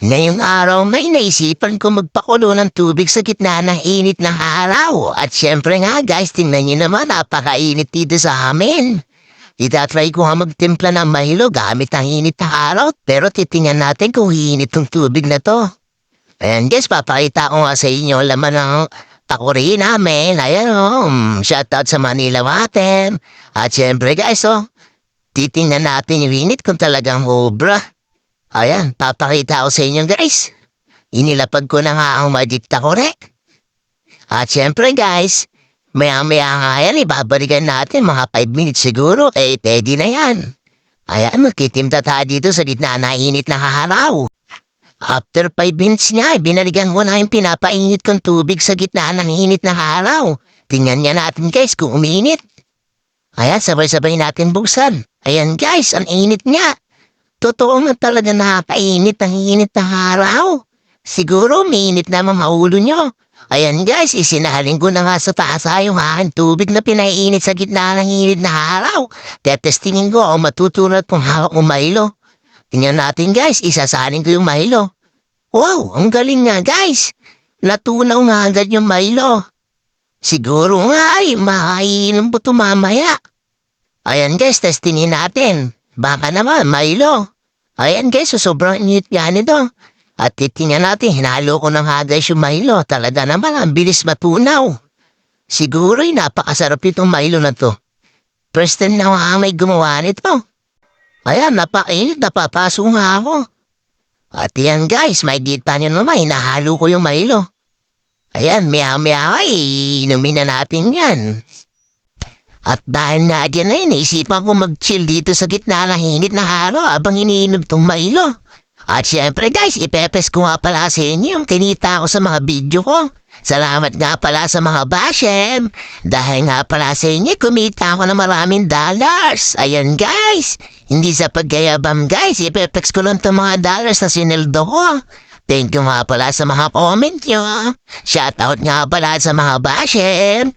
Ngayong araw may naisipan ko magpakulo ng tubig sa gitna ng init ng araw. At syempre nga guys, tingnan nyo naman, napakainit dito sa amin. Itatry ko nga magtimpla ng Milo gamit ang init ng araw, pero titingnan natin kung hiinit tong tubig na to. Ayan guys, papakita ko nga sa inyo laman ng takuri namin. Ayan o, oh, mm, shoutout sa Manila Water. At syempre guys, oh, titingnan natin yung init kung talagang obra. Ayan, papakita ko sa inyo guys. Inilapag ko na nga ang magic takore. At syempre guys, maya-maya nga yan, ibabalikan natin mga 5 minutes siguro, eh pwede na yan. Ayan, magkitimta tayo dito sa gitna na init na haharaw. After 5 minutes nga, eh, binalikan ko na yung pinapainit kong tubig sa gitna ng init na haraw. Tingnan niya natin guys kung uminit. Ayan, sabay-sabay natin buksan. Ayan guys, ang init niya. Totoo nga talaga nakakainit ang init na araw. Siguro mainit na mga ulo nyo. Ayan guys, isinahalin ko na nga sa taas ah, yung aking tubig na pinainit sa gitna ng init na araw. Tetestingin ko kung matutunan kung hawak mo Milo. Tingnan natin guys, isasanin ko yung Milo. Wow, ang galing nga guys. Natunaw nga agad yung Milo. Siguro nga ay makainom po ito mamaya. Ayan guys, testingin natin. Baka naman, Milo. Ayan guys, so sobrang init nga nito. At titingnan natin, hinalo ko ng hagay yung Milo. Talaga naman, ang bilis matunaw. Siguro napakasarap itong Milo na to. First time na nga may gumawa nito. Ayan, napakainit, napapaso nga ako. At yan guys, may dita nyo naman, hinahalo ko yung Milo. Ayan, maya-maya ay inumin na natin yan. At dahil nga dyan ay naisipan ko mag-chill dito sa gitna ng init na araw habang iniinom tong Milo. At syempre guys, ipepes ko nga pala sa inyo yung kinita ko sa mga video ko. Salamat nga pala sa mga bashem. Dahil nga pala sa inyo, kumita ako ng maraming dollars. Ayan guys, hindi sa paggayabam guys, ipepes ko lang itong mga dollars na sinildo ko. Thank you nga pala sa mga comment nyo. Shoutout nga pala sa mga bashem.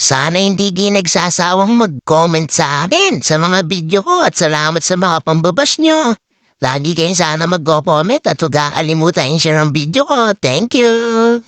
Sana hindi kayo nagsasawang mag-comment sa akin sa mga video ko at salamat sa mga pambabas nyo. Lagi kayong sana mag-comment at huwag kakalimutan share ng video ko. Thank you!